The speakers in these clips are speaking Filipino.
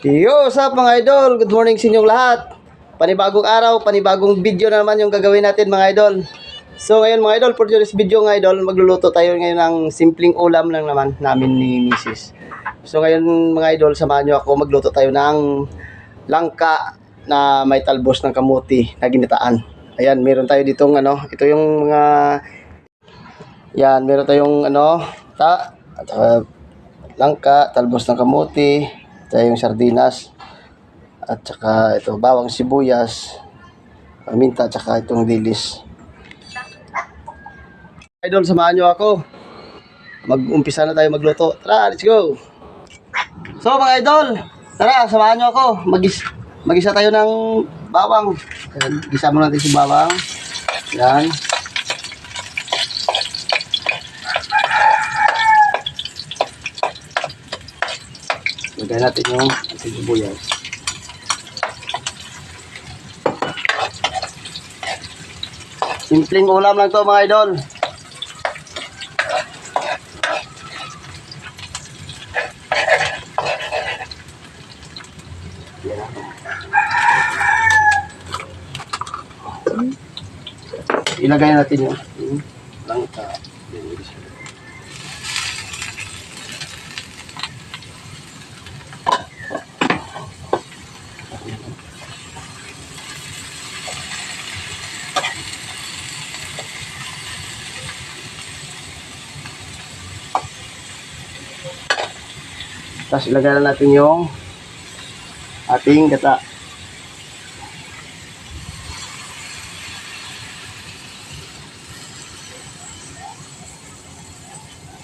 Yo, up mga idol? Good morning sa inyong lahat. Panibagong araw, panibagong video na naman yung gagawin natin mga idol. So ngayon mga idol, for today's video mga idol, magluluto tayo ngayon ng simpleng ulam lang naman namin ni Mrs. So ngayon mga idol, samahan nyo ako, magluto tayo ng langka na may talbos ng kamuti na ginitaan. Ayan, meron tayo ditong ano, ito yung mga yan, meron tayong ano, ta, saka langka, talbos ng kamuti, tayo yung sardinas, at saka ito, bawang sibuyas, paminta, at saka itong dilis. Idol, samahan nyo ako. Mag-umpisa na tayo magluto. Tara, let's go! So mga idol, tara, samahan nyo ako. Magis magisa tayo ng bawang. Ayan, gisa mo natin si bawang. Yan. Lagyan natin yung ating sibuyas. Simpleng ulam lang to mga idol. Ilagay natin yung langka. Tapos ilagay na natin yung ating gata.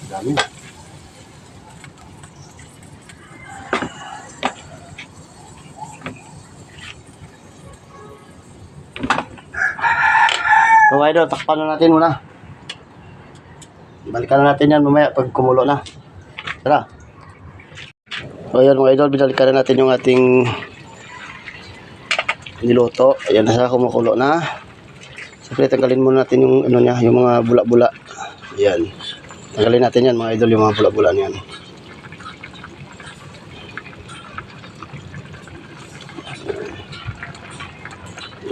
Dami. So idol, takpan na natin muna. Balikan na natin yan mamaya pag kumulo na. Tara. So ayan mga idol, binalikan na natin yung ating niluto. Ayan, nasa kumukulo na. Siyempre, tanggalin muna natin yung ano niya, yung mga bula-bula. Ayan. Tanggalin natin yan mga idol, yung mga bula-bula niyan.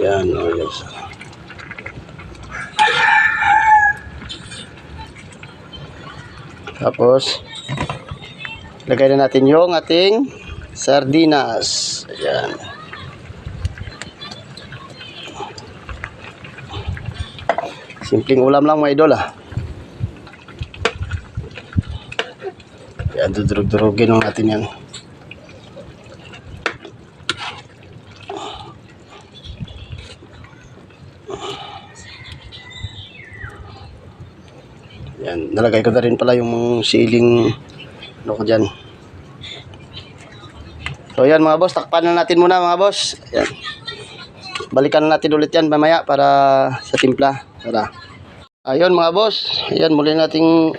Yan, oh yes. Tapos, lagay na natin yung ating sardinas. Ayan. Simpleng ulam lang mga idol ah. Yan, dudurog-durugin lang natin yan. Yan, nalagay ko na rin pala yung siling ano ko dyan. So yan mga boss, takpan na natin muna mga boss. Yan. Balikan na natin ulit yan mamaya para sa timpla. Tara. Ayun mga boss, ayan muli nating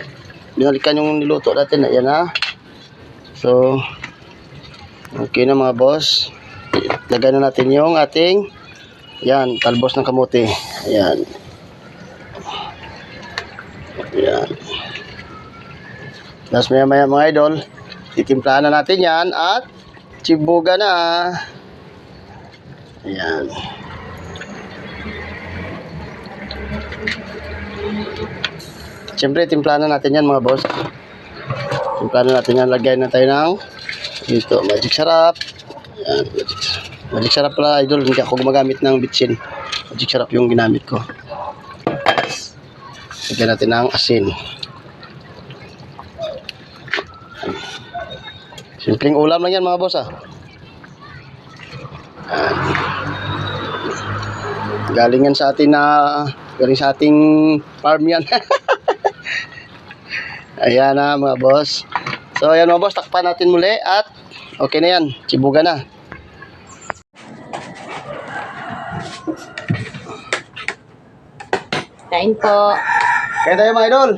binalikan yung niluto natin. Ayan ha. So, okay na mga boss. Lagay na natin yung ating yan, talbos ng kamote. Ayan. Ayan. Tapos maya maya mga idol, titimplahan na natin yan at chibuga na. Ayan. Siyempre, timplahan na natin yan mga boss. Timplahan na natin yan. Lagay na tayo ng dito, magic sarap. Ayan, magic, magic sarap pala idol. Hindi ako gumagamit ng bitsin. Magic sarap yung ginamit ko. Lagyan natin ng asin. Simpleng ulam lang yan mga boss ah. Galing yan sa atin na galing sa ating farm yan. ayan na mga boss. So ayan mga boss, takpan natin muli at okay na yan. Chibuga na. Kain po. Kaya tayo mga idol.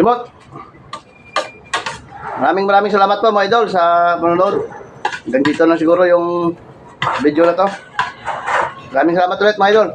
Sibot! Maraming maraming salamat po mga idol sa panonood. Hanggang dito lang siguro yung video na to. Maraming salamat ulit mga idol.